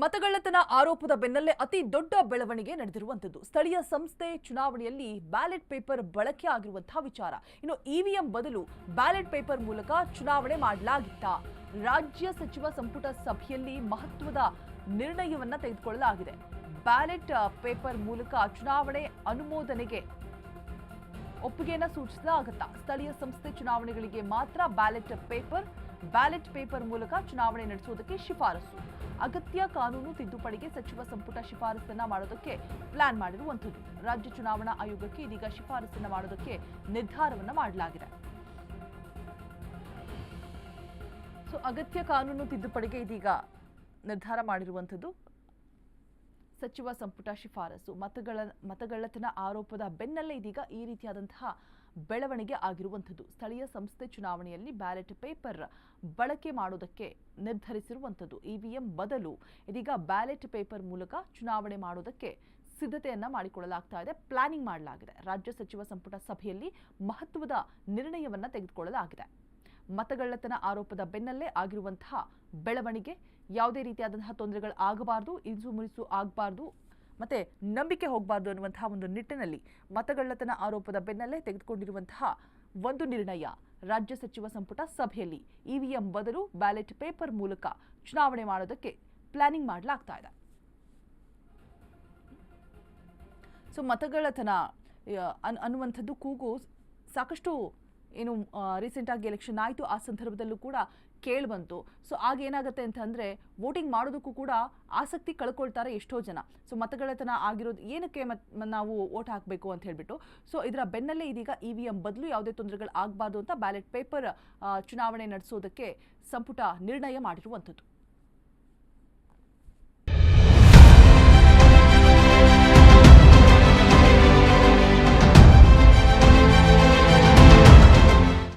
ಮತಗಳ್ಳತನ ಆರೋಪದ ಬೆನ್ನಲ್ಲೇ ಅತಿ ದೊಡ್ಡ ಬೆಳವಣಿಗೆ ನಡೆದಿರುವಂತದ್ದು ಸ್ಥಳೀಯ ಸಂಸ್ಥೆ ಚುನಾವಣೆಯಲ್ಲಿ ಬ್ಯಾಲೆಟ್ ಪೇಪರ್ ಬಳಕೆ ಆಗಿರುವಂತಹ ವಿಚಾರ. ಇನ್ನು ಇವಿಎಂ ಬದಲು ಬ್ಯಾಲೆಟ್ ಪೇಪರ್ ಮೂಲಕ ಚುನಾವಣೆ ಮಾಡಲಾಗಿತ್ತ. ರಾಜ್ಯ ಸಚಿವ ಸಂಪುಟ ಸಭೆಯಲ್ಲಿ ಮಹತ್ವದ ನಿರ್ಣಯವನ್ನ ತೆಗೆದುಕೊಳ್ಳಲಾಗಿದೆ. ಬ್ಯಾಲೆಟ್ ಪೇಪರ್ ಮೂಲಕ ಚುನಾವಣೆ ಅನುಮೋದನೆಗೆ ಒಪ್ಪಿಗೆಯನ್ನ ಸೂಚಿಸಲಾಗುತ್ತಾ. ಸ್ಥಳೀಯ ಸಂಸ್ಥೆ ಚುನಾವಣೆಗಳಿಗೆ ಮಾತ್ರ ಬ್ಯಾಲೆಟ್ ಪೇಪರ್ ಬ್ಯಾಲೆಟ್ ಪೇಪರ್ ಮೂಲಕ ಚುನಾವಣೆ ನಡೆಸುವುದಕ್ಕೆ ಶಿಫಾರಸು. ಅಗತ್ಯ ಕಾನೂನು ತಿದ್ದುಪಡಿಗೆ ಸಚಿವ ಸಂಪುಟ ಶಿಫಾರಸನ್ನ ಮಾಡೋದಕ್ಕೆ ಪ್ಲಾನ್ ಮಾಡಿರುವಂಥದ್ದು. ರಾಜ್ಯ ಚುನಾವಣಾ ಆಯೋಗಕ್ಕೆ ಇದೀಗ ಶಿಫಾರಸನ್ನ ಮಾಡೋದಕ್ಕೆ ನಿರ್ಧಾರವನ್ನು ಮಾಡಲಾಗಿದೆ. ಸೊ ಅಗತ್ಯ ಕಾನೂನು ತಿದ್ದುಪಡಿಗೆ ಇದೀಗ ನಿರ್ಧಾರ ಮಾಡಿರುವಂಥದ್ದು ಸಚಿವ ಸಂಪುಟ ಶಿಫಾರಸು. ಮತಗಳ ಮತಗಳ್ಳತನ ಆರೋಪದ ಬೆನ್ನಲ್ಲೇ ಇದೀಗ ಈ ರೀತಿಯಾದಂತಹ ಬೆಳವಣಿಗೆ ಆಗಿರುವಂಥದ್ದು. ಸ್ಥಳೀಯ ಸಂಸ್ಥೆ ಚುನಾವಣೆಯಲ್ಲಿ ಬ್ಯಾಲೆಟ್ ಪೇಪರ್ ಬಳಕೆ ಮಾಡೋದಕ್ಕೆ ನಿರ್ಧರಿಸಿರುವಂಥದ್ದು. ಇವಿಎಂ ಬದಲು ಇದೀಗ ಬ್ಯಾಲೆಟ್ ಪೇಪರ್ ಮೂಲಕ ಚುನಾವಣೆ ಮಾಡೋದಕ್ಕೆ ಸಿದ್ಧತೆಯನ್ನ ಮಾಡಿಕೊಳ್ಳಲಾಗ್ತಾ ಇದೆ. ಪ್ಲಾನಿಂಗ್ ಮಾಡಲಾಗಿದೆ. ರಾಜ್ಯ ಸಚಿವ ಸಂಪುಟ ಸಭೆಯಲ್ಲಿ ಮಹತ್ವದ ನಿರ್ಣಯವನ್ನ ತೆಗೆದುಕೊಳ್ಳಲಾಗಿದೆ. ಮತಗಳ್ಳತನ ಆರೋಪದ ಬೆನ್ನಲ್ಲೇ ಆಗಿರುವಂತಹ ಬೆಳವಣಿಗೆ ಯಾವುದೇ ರೀತಿಯಾದಂತಹ ತೊಂದರೆಗಳು ಆಗಬಾರದು ಇರಿಸು ಮುರಿಸು ಆಗಬಾರ್ದು ಮತ್ತೆ ನಂಬಿಕೆ ಹೋಗಬಾರ್ದು ಅನ್ನುವಂತಹ ಒಂದು ನಿಟ್ಟಿನಲ್ಲಿ ಮತಗಳ್ಳತನ ಆರೋಪದ ಬೆನ್ನಲ್ಲೇ ತೆಗೆದುಕೊಂಡಿರುವಂತಹ ಒಂದು ನಿರ್ಣಯ ರಾಜ್ಯ ಸಚಿವ ಸಂಪುಟ ಸಭೆಯಲ್ಲಿ ಇವಿಎಂ ಬದಲು ಬ್ಯಾಲೆಟ್ ಪೇಪರ್ ಮೂಲಕ ಚುನಾವಣೆ ಮಾಡೋದಕ್ಕೆ ಪ್ಲಾನಿಂಗ್ ಮಾಡಲಾಗ್ತಾ ಇದೆ. ಸೊ ಮತಗಳ್ಳತನ ಅನ್ನುವಂಥದ್ದು ಕೂಗು ಸಾಕಷ್ಟು ಏನು ರೀಸೆಂಟಾಗಿ ಎಲೆಕ್ಷನ್ ಆಯಿತು, ಆ ಸಂದರ್ಭದಲ್ಲೂ ಕೂಡ ಕೇಳಿಬಂತು ಸೊ ಆಗ ಏನಾಗುತ್ತೆ ಅಂತಂದರೆ ವೋಟಿಂಗ್ ಮಾಡೋದಕ್ಕೂ ಕೂಡ ಆಸಕ್ತಿ ಕಳ್ಕೊಳ್ತಾರೆ ಎಷ್ಟೋ ಜನ. ಸೊ ಮತಗಳತನ ಆಗಿರೋದು ಏನಕ್ಕೆ ಮತ್ ನಾವು ವೋಟ್ ಹಾಕಬೇಕು ಅಂತ ಹೇಳ್ಬಿಟ್ಟು. ಸೊ ಇದರ ಬೆನ್ನಲ್ಲೇ ಇದೀಗ ಇ ವಿ ಎಂ ಬದಲು ಯಾವುದೇ ತೊಂದರೆಗಳು ಆಗಬಾರ್ದು ಅಂತ ಬ್ಯಾಲೆಟ್ ಪೇಪರ್ ಚುನಾವಣೆ ನಡೆಸೋದಕ್ಕೆ ಸಂಪುಟ ನಿರ್ಣಯ ಮಾಡಿರುವಂಥದ್ದು.